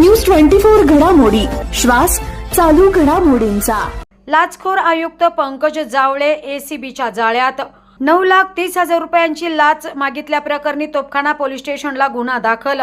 News twenty four घडामोडी. श्वास चालू घडामोडींचा. लाचखोर आयुक्त पंकज जावळे एसीबीच्या जाळ्यात नऊ लाख तीस हजार रुपयांची लाच मागितल्याप्रकरणी तोपखाना पोलीस स्टेशनला गुन्हा दाखल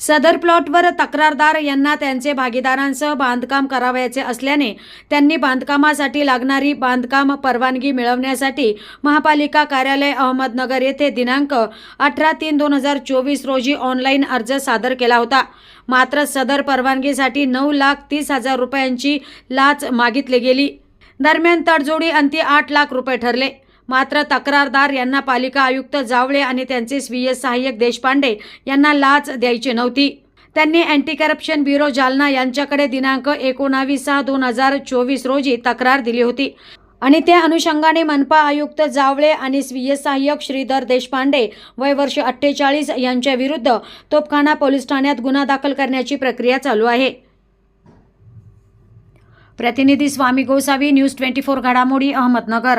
सदर प्लॉटवर तक्रारदार यांना त्यांचे भागीदारांसह बांधकाम करावयाचे असल्याने त्यांनी बांधकामासाठी लागणारी बांधकाम परवानगी मिळवण्यासाठी महापालिका कार्यालय अहमदनगर येथे दिनांक अठरा तीन दोन हजार चोवीस रोजी ऑनलाईन अर्ज सादर केला होता. मात्र सदर परवानगीसाठी नऊ लाख तीस हजार रुपयांची लाच मागितली गेली. दरम्यान तडजोडी अंती आठ लाख रुपये ठरले. मात्र तक्रारदार यांना पालिका आयुक्त जावळे आणि त्यांचे स्वीय सहाय्यक देशपांडे यांना लाच द्यायची नव्हती. त्यांनी अँटी करप्शन ब्युरो जालना यांच्याकडे दिनांक एकोणावीस सहा दोन हजार चोवीस रोजी तक्रार दिली होती. आणि त्या अनुषंगाने मनपा आयुक्त जावळे आणि स्वीय सहाय्यक श्रीधर देशपांडे वय वर्ष अठ्ठेचाळीस यांच्या विरुद्ध तोपखाना पोलीस ठाण्यात गुन्हा दाखल करण्याची प्रक्रिया चालू आहे. प्रतिनिधी Swami Gosavi news twenty four घडामोडी अहमदनगर.